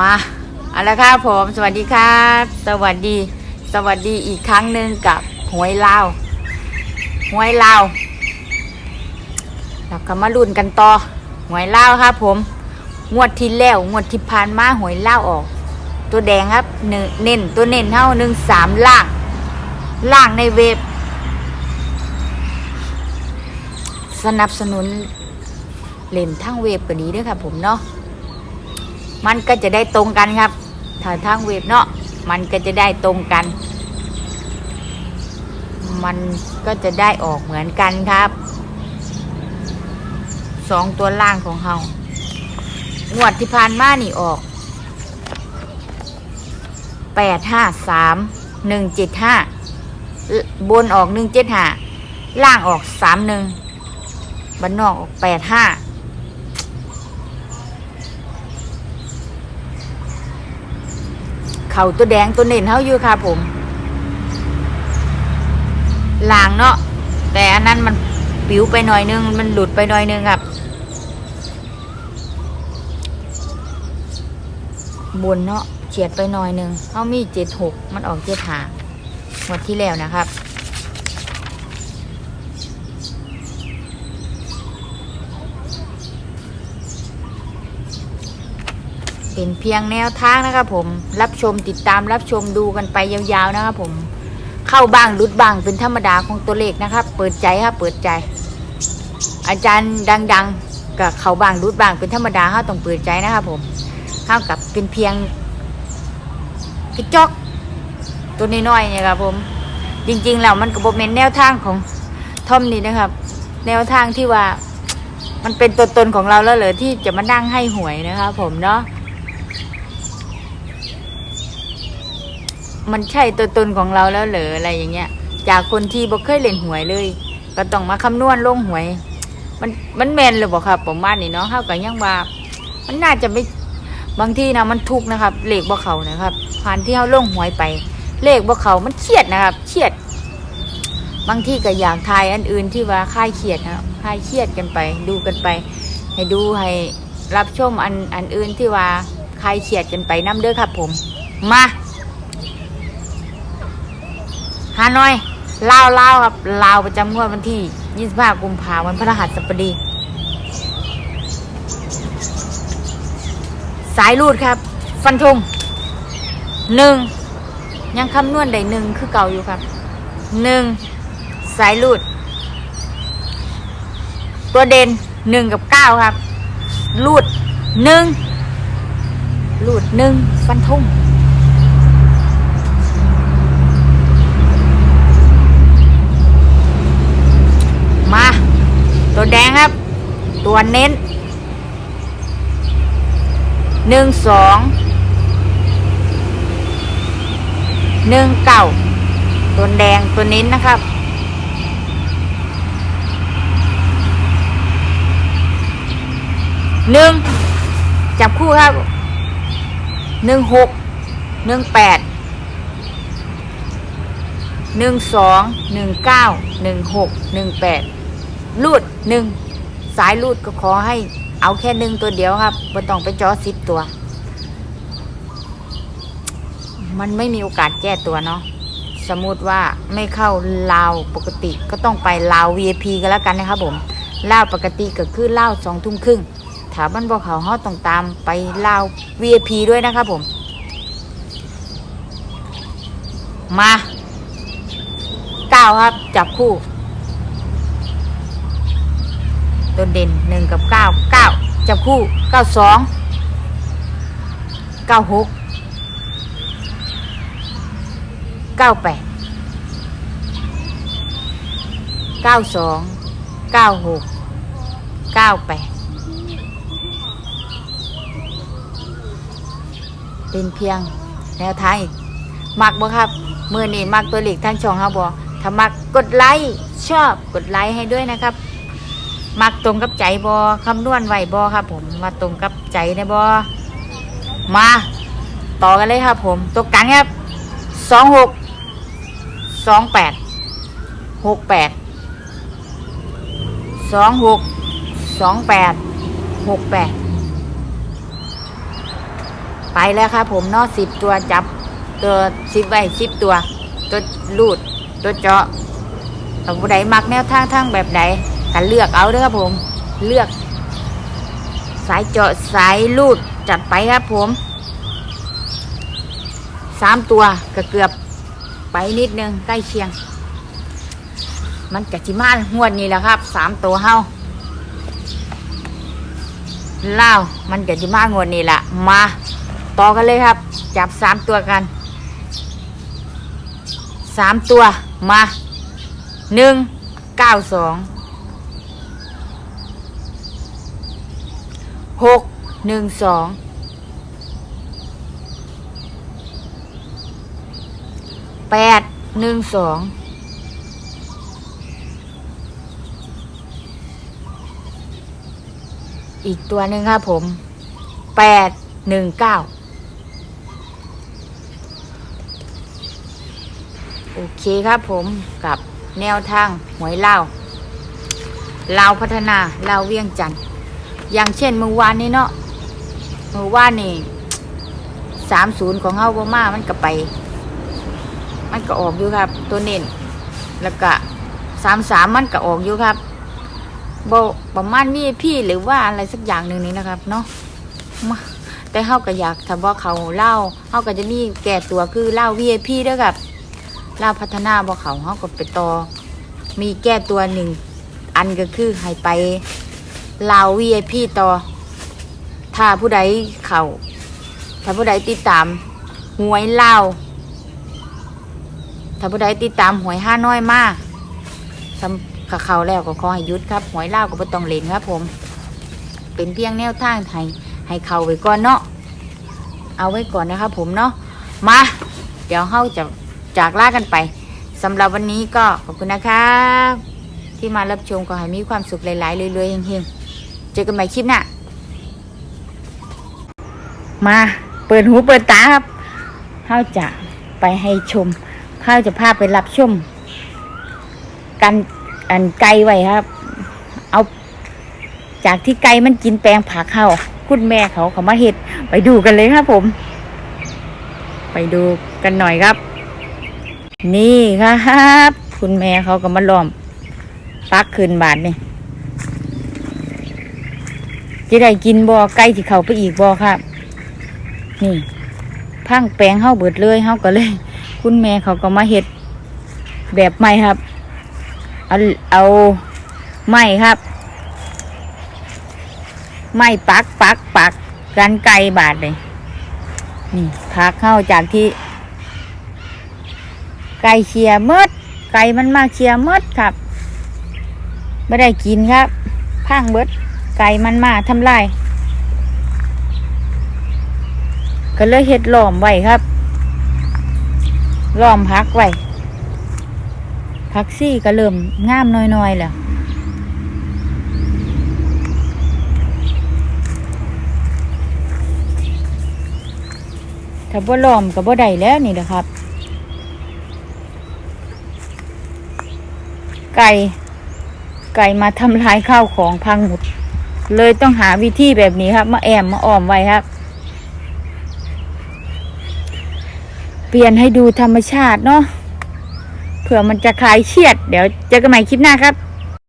มาเอาละครับผม สวัสดีครับ สวัสดี สวัสดีอีกครั้งหนึ่งกับหวยลาวหวยลาวเราก็มาลุ้นกันต่อหวยลาวครับ ผม งวดที่แล้วงวดที่ผ่านมาหวยลาวออก ตัวแดงครับเนเน้นตัวเน้นเท่าหนึ่งสามล่าง ล่างในเว็บสนับสนุนเล่นทั้งเว็บก็ดีด้วยครับผมเนาะ มันก็จะได้ตรงกันครับ ถ้าทางเว็บเนาะมันก็จะได้ตรงกัน มันก็จะได้ออกเหมือนกันครับสองตัวล่างของเฮางวดที่ผ่านมานี่ออกแปดห้าสามหนึ่งเจ็ดห้าบนออกหนึ่งเจ็ดห้าล่างออกสามหนึ่งบนนอกออกแปดห้า เขาตัวแดงตัวเน่นเท่าอยู่ค่ะผมลางเนาะแต่อันนั้นมันปิวไปหน่อยนึง มันหลุดไปหน่อยนึงครับบนเนาะเฉียดไปหน่อยนึงเขามีเจ็ดหกมันออกเจ็ดหาหมดที่แล้วนะครับ เป็นเพียงแนวทางนะครับผมรับชมติดตามรับชมดูกันไปยาวๆนะครับผมเข้าบ้างรุดบ้างเป็นธรรมดาของตัวเลขนะครับ เปิดใจครับเปิดใจ อาจารย์ดัง ๆกับเขาบ้างรุดบ้างเป็นธรรมดาเขาต้องเปิดใจนะครับผมเข้ากับเป็นเพียงกระจอกตัวน้อยๆเนี่ยครับผม จริงๆแล้วมันกระบอกเป็นแนวทางของทอมนี่นะครับ แนวทางที่ว่ามันเป็นตัวตนของเราแล้วเหรอที่จะมานั่งให้หวยนะครับผมเนาะ มันใช่ตัวตนของเราแล้วเหรออะไรอย่างเงี้ย จากคนที่บ่เคยเล่นหวยเลย ก็ต้องมาคำนวณลงหวย มันมันแมนเลยบอกครับผมว่านี่เนาะเท่ากับยังว่า มันน่าจะไม่บางที่นะมันทุกนะครับเลขบ่เขานะครับผ่านที่เขาลงหวยไป เลขบ่เขามันเครียดนะครับเครียด บางที่ก็อยากทายอันอื่นที่ว่าคลายเครียดนะครับคลายเครียดกันไป ดูกันไป ให้ดูให้รับชมอันอันอื่นที่ว่าคลายเครียดกันไปน้ำเด้อครับ ผม มา ฮานอยลาวลาวครับลาวประจำงวดวันที่ 25 กุมภาพันธ์วันพฤหัสบดี สายรูดครับ ฟันธงหนึ่งยังคำนวณได้หนึ่งคือเก่าอยู่ครับหนึ่งสายรูด ตัวเด่นหนึ่งกับเก้าครับ รูดหนึ่งรูดหนึ่งฟันธง มา ตัวแดงครับ ตัวเน้นหนึ่งสองหนึ่งเก่าตัวแดงตัวเน้นนะครับหนึ่งจับคู่ครับหนึ่งหกหนึ่งแปดหนึ่งสองหนึ่งเก้าหนึ่งหกหนึ่งแปดรูดหนึ่ง สายรูดก็ขอให้เอาแค่หนึ่งตัวเดียวครับไม่ต้องไปจอสิบตัว มันไม่มีโอกาสแก้ตัวเนาะสมมติว่าไม่เข้าลาวปกติก็ต้องไปลาว VIP กันแล้วกันนะครับผมลาวปกติก็คือลาวสองทุ่มครึ่งถามมันบอกเขาเขาต้องตามไปลาว VIP ด้วยนะครับผม มาเก้าครับจับคู่ ตัวเด่นหนึ่งกับเก้าเก้าจับคู่เก้าสองเก้าหกเก้าแปดเก้าสองเก้าหกเก้าแปดเป็นเพียงแนวทางอีกมักบ่ครับมือนี่มักตัวเลขทางช่องเฮาบ่ถ้ามักกดไลค์ชอบกดไลค์ให้ด้วยนะครับ มักตรงกับใจบ่คำนวณไหวบ่ครับ ผมมาตรงกับใจนะบ่มาต่อกันเลยครับ ผมตัวกันครับสองหกสองแปดหกแปดสองหกสองแปดหกแปดไปแล้วครับ ผมนาะสิบตัวจับตัวสิบไว้สิบตัว ตัวลูดตัวเจาะเอาผู้ใดมักแนวทางทางแบบไหน กันเลือกเอาเด้อครับผม เลือก สายเจาะสายลูดจัดไปครับผมสามตัวก็เกือบไปนิดนึงใกล้เคียง มันกะจิมานหวดนี่แหละครับสามตัวเฮาเล่าวมันกะจิมานหวดนี่แหละมาต่อกันเลยครับ จับสามตัวกันสามตัวมาหนึ่งเก้าสอง หกหนึ่งสองแปดหนึ่งสองอีกตัวหนึ่งครับผมแปดหนึ่งเก้าโอเคครับผมกับแนวทางหวยเล่าลาวพัฒนาลาวเวียงจันทร์ อย่างเช่นเมื่อวานนี้เนาะเมื่อวานนี่สามศูนย์ของเฮาบ่มามันก็ไป มันก็ออกอยู่ครับ ตัวเน้นแล้วก็สามสามมันก็ออกอยู่ครับบประมาณนี้พี่หรือว่าอะไรสักอย่างหนึ่งนี้นะครับ เนาะมาแต่เฮาก็อยากถ้าว่าเขาเล่าเฮาก็จะมีแก่ตัวคือเล่า VIP ด้วยครับเล่าพัฒนาบ่เขาเฮาก็ไปต่อมีแก้ตัวหนึ่งอันก็คือให้ไป ล่า VIP ต่อ ถ้าผู้ใดเขาถ้าผู้ใดติดตามหวยเล่าถ้าผู้ใดติดตามหวยห้าน้อยมากทำขาเขาแล้วก็ขอให้ยุดครับ หวยเล่าวก็ไม่ต้องเล่นครับ ผม เป็นเพียงแนวทางให้ให้เขาไว้ก่อนเนาะ เอาไว้ก่อนนะครับผมเนาะ มา เดี๋ยวเฮาจะจากลากันไปสำหรับวันนี้ก็ขอบคุณนะครับที่มารับชมก็ให้มีความสุขหลายๆเรื่อยๆเฮงๆ เจอกันใหม่คลิปหน้ามาเปิดหูเปิดตาครับเฮาจะไปให้ชมข้าจะพาไปรับชมกันอันไก่ไว้ครับ เอาจากที่ไก่มันกินแปลงผักเข้าคุณแม่เขาเขามาเห็ดไปดูกันเลยครับผม ไปดูกันหน่อยครับ นี่ครับ คุณแม่เขาก็มาล้อมปักคืนบาทนี่ จะได้กินบ่อไก่ที่เขาไปอีกบ่อครับ นี่พังแปลงเฮาเบิดเลยเฮาก็เลย คุณแม่เขาก็มาเห็ดแบบใหม่ครับ เอาเอาไม้ครับ ไม้ปักปักปักกันไก่บาดเลยนี่พักเข้าจากที่ ไก่เชียมด ไก่มันมาเชียมดครับไม่ได้กินครับ พังเบิด ไก่มันมาทำลายก็เลยเห็ดหลอมไว้ครับหลอมพักไว้พักซี่ก็เริ่มงามน้อยๆแล้วถ้าบ่หลอมก็บ่ได้แล้วนี่นะครับ ไก่ไก่มาทำลายข้าวของพังหมด เลยต้องหาวิธีแบบนี้ครับ มาแอมมาอ้อมไว้ครับ เปลี่ยนให้ดูธรรมชาติเนาะเผื่อมันจะคลายเครียด เดี๋ยวเจอกันใหม่คลิปหน้าครับ